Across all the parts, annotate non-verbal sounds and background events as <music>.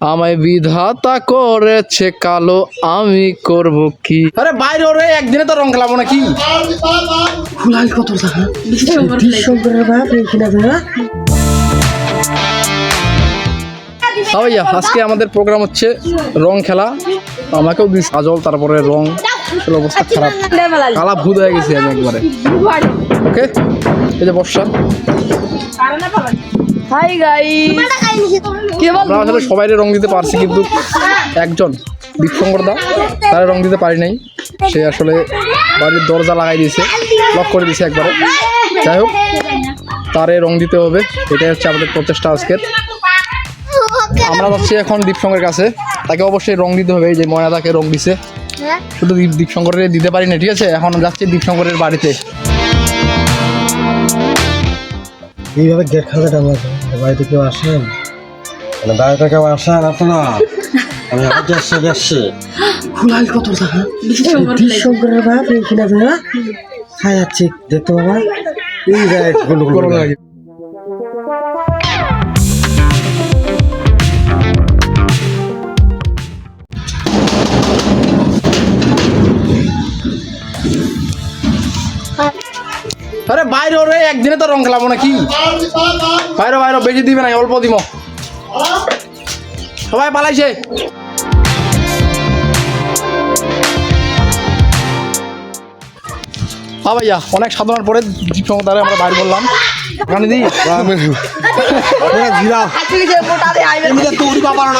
আমায় বিধাতা করেছে কালো আমি করব কি? আরে বাইরে ওরে একদিনে তো রং খেলাবো নাকি? ফুলাই কত টাকা হ্যাঁ ভাইয়া আজকে আমাদের প্রোগ্রাম হচ্ছে রং খেলা। আমাকেও দিস আজল তারপরে রং আসলে অবস্থা খারাপ। কালা ভূত হয়ে গেছি আমি একবারে। ওকে এই যে বর্ষা। হাই গাইস কে বল আমরা আসলে সবাই রং দিতে পারছি কিন্তু একজন দীপশঙ্কর দা তারা রং দিতে পারি নাই। সে আসলে বাড়ির দরজা লাগাই দিয়েছে লক করে দিয়েছে একবারে। যাই হোক তারে রং দিতে হবে। এটাই হচ্ছে আমাদের প্রচেষ্টা আজকের। আমরা যাচ্ছি এখন দীপশঙ্করের কাছে। তাকে অবশ্যই রং দিতে হবে এই যে ময়না তাকে রং দিছে। শুধু দীপ দীপশঙ্করের দিতে পারি না ঠিক আছে? এখন যাচ্ছি দীপশঙ্করের বাড়িতে। এইভাবে গেট খালে ডালা বাড়িতে কেউ আসেন মানে বাড়িতে কেউ আসেন আপনারা আমি আগে এসে গেছি খুলাল কত টাকা শঙ্করের বাপ এইখানে খাই যাচ্ছি দেখতে বাবা এই জায়গায় আরে বাইরে ওরে একদিনে তো রং খেলাবো নাকি? বাইরে বাইরে বেশি দিবে না অল্প দিব সবাই পালাইছে। হ্যাঁ ভাইয়া অনেক সাধনার পরে দীপ সংগতারে আমরা বাইর করলাম দি। জিরা। বাবা <laughs>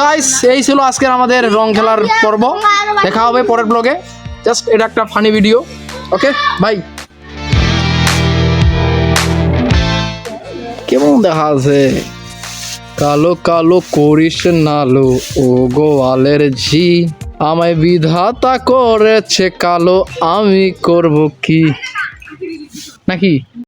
গাইস এই ছিল আজকের আমাদের রং খেলার পর্ব। দেখা হবে পরের ব্লগে জাস্ট এটা একটা ফানি ভিডিও ওকে বাই কেমন দেখা আছে? কালো কালো করিস নালো। ও গোয়ালের ঝি আমায় বিধাতা করেছে কালো, আমি করব কি? নাকি?